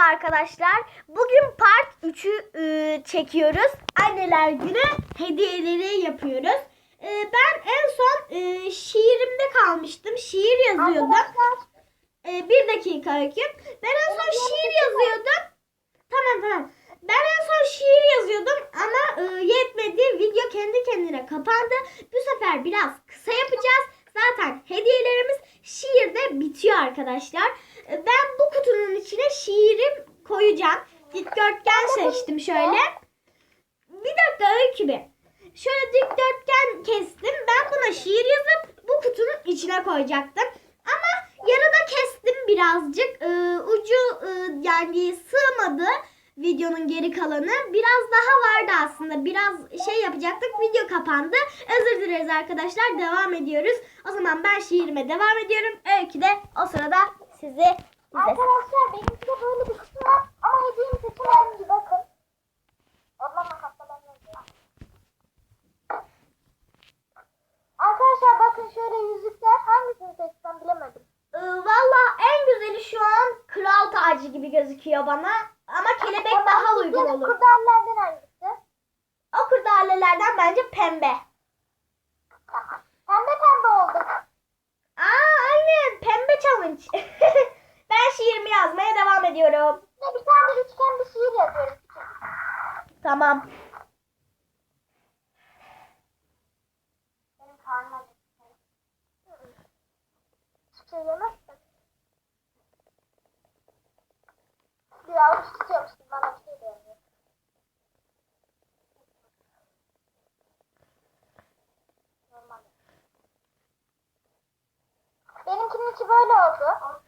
arkadaşlar. Bugün part 3'ü e, çekiyoruz. Anneler günü hediyeleri yapıyoruz. E, ben en son e, şiirimde kalmıştım. Şiir yazıyordum. E, bir dakika Öykü. Ben en son şiir yazıyordum. Tamam tamam. Ben en son şiir yazıyordum ama e, yetmedi. Video kendi kendine kapandı. Bu sefer biraz kısa yapacağız. Zaten hediyelerimiz şiirde bitiyor arkadaşlar. E, ben bu kutunun içine koyacağım. Dikdörtgen seçtim şöyle. Bir dakika Öykü bir. Şöyle dikdörtgen kestim. Ben buna şiir yazıp bu kutunun içine koyacaktım. Ama yarıda kestim birazcık. Ee, ucu e, yani sığmadı videonun geri kalanı. Biraz daha vardı aslında. Biraz şey yapacaktık. Video kapandı. Özür dileriz arkadaşlar. Devam ediyoruz. O zaman ben şiirime devam ediyorum. Öykü de o sırada sizi. Arkadaşlar benimki gözüküyor bana. Ama kelebek Ama daha uygun olur. Kurdalelerden hangisi? O kurdalelerden bence pembe. Pembe pembe oldu. Aa aynen pembe challenge. ben şiirimi yazmaya devam ediyorum. Yine bir tane üçgen bir şiir yazıyorum. Tamam. Benimkinin içi böyle oldu.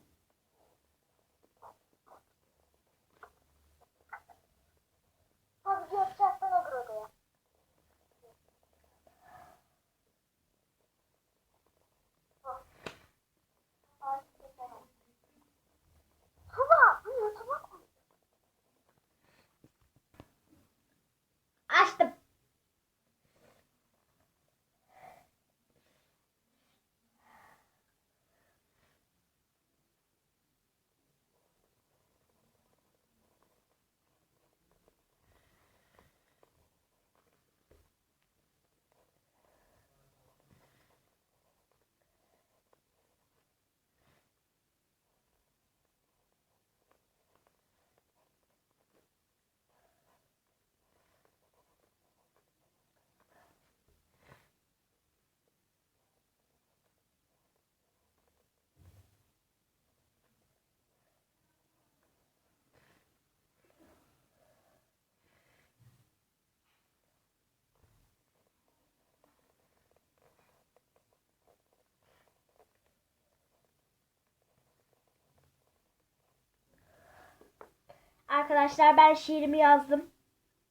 Arkadaşlar ben şiirimi yazdım.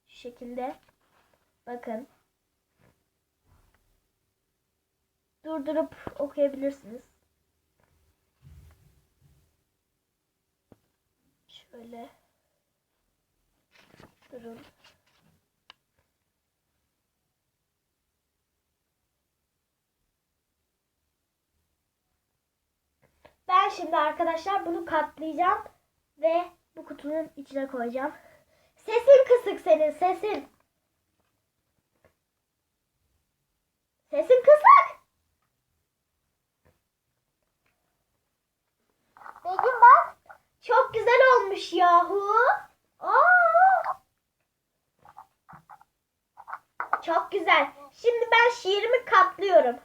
Şu şekilde. Bakın. Durdurup okuyabilirsiniz. Şöyle. Durun. Ben şimdi arkadaşlar bunu katlayacağım ve bu kutunun içine koyacağım. Sesin kısık senin sesin. Sesin kısık. Begüm bak. Çok güzel olmuş yahu. Aa! Çok güzel. Şimdi ben şiirimi katlıyorum.